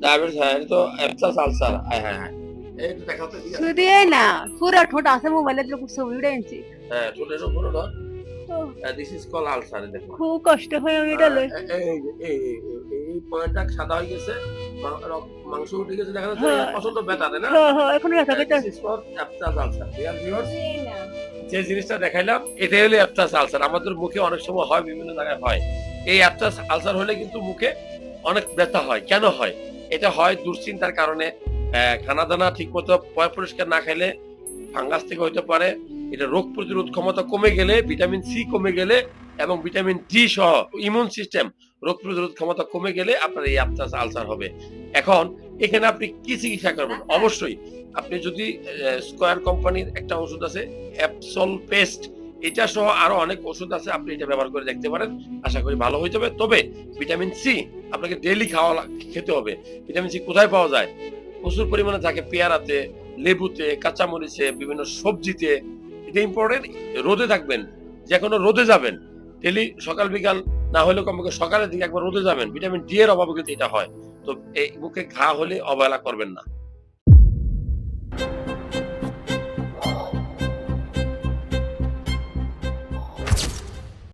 Diabetes হ্যাঁ তো অ্যাপসাস ulcer হ্যাঁ হ্যাঁ হ্যাঁ এই একটু দেখাও তো শুধু এই না পুরো ঠোঁট আছে মোবাইলে তো ছবি উঠে হ্যাঁ ঠোঁটের উপরে ধর দিস ইজ কল আলসার দেখো খুব কষ্ট হয় আমি এটা লই এই- এই- এই- এই- এই পয়েন্টটা সাদা হয়ে গেছে মাংস উঠে গেছে দেখা যাচ্ছে। ব্যথা না হ্যাঁ হ্যাঁ এখন ব্যথা viewers, যে জিনিসটা দেখাইলাম এটাই হলো অ্যাপটাস আলসার আমাদের মুখে অনেক সময় হয় বিভিন্ন জায়গায় হয়। এই অ্যাপটাস আলসার হলে কিন্তু মুখে অনেক ব্যথা হয়। কেন হয়? এটা হয় দুশ্চিন্তার কারণে খানা দানা ঠিক মতো পয় পরিষ্কার না খেলে ফাঙ্গাস থেকে হতে পারে। এটা রোগ প্রতিরোধ ক্ষমতা কমে গেলে ভিটামিন সি কমে গেলে এবং ভিটামিন ডি সহ ইমিউন সিস্টেম রোগ প্রতিরোধ ক্ষমতা কমে গেলে আপনার এই অ্যাপটাস আলসার হবে। এখন এখানে আপনি কি চিকিৎসা করবেন? অবশ্যই আপনি যদি স্কয়ার কোম্পানির একটা ওষুধ আছে অ্যাপসল পেস্ট এটা সহ আরও অনেক ওষুধ আছে, আপনি এটা ব্যবহার করে দেখতে পারেন। আশা করি ভালো হয়ে যাবে। তবে ভিটামিন সি আপনাকে ডেইলি খাওয়া খেতে হবে। ভিটামিন সি কোথায় পাওয়া যায়? প্রচুর পরিমাণে থাকে পেয়ারাতে, লেবুতে, কাঁচামরিচে, বিভিন্ন সবজিতে। এটা ইম্পর্টেন্ট রোদে থাকবেন। যে কোনো রোদে যাবেন। ডেলি সকাল, বিকাল, না হলে কমপক্ষে সকালের দিকে একবার রোদে যাবেন। ভিটামিন ডি এর অভাবে কিন্তু এটা হয়। তো এই মুখে ঘা হলে অবহেলা করবেন না।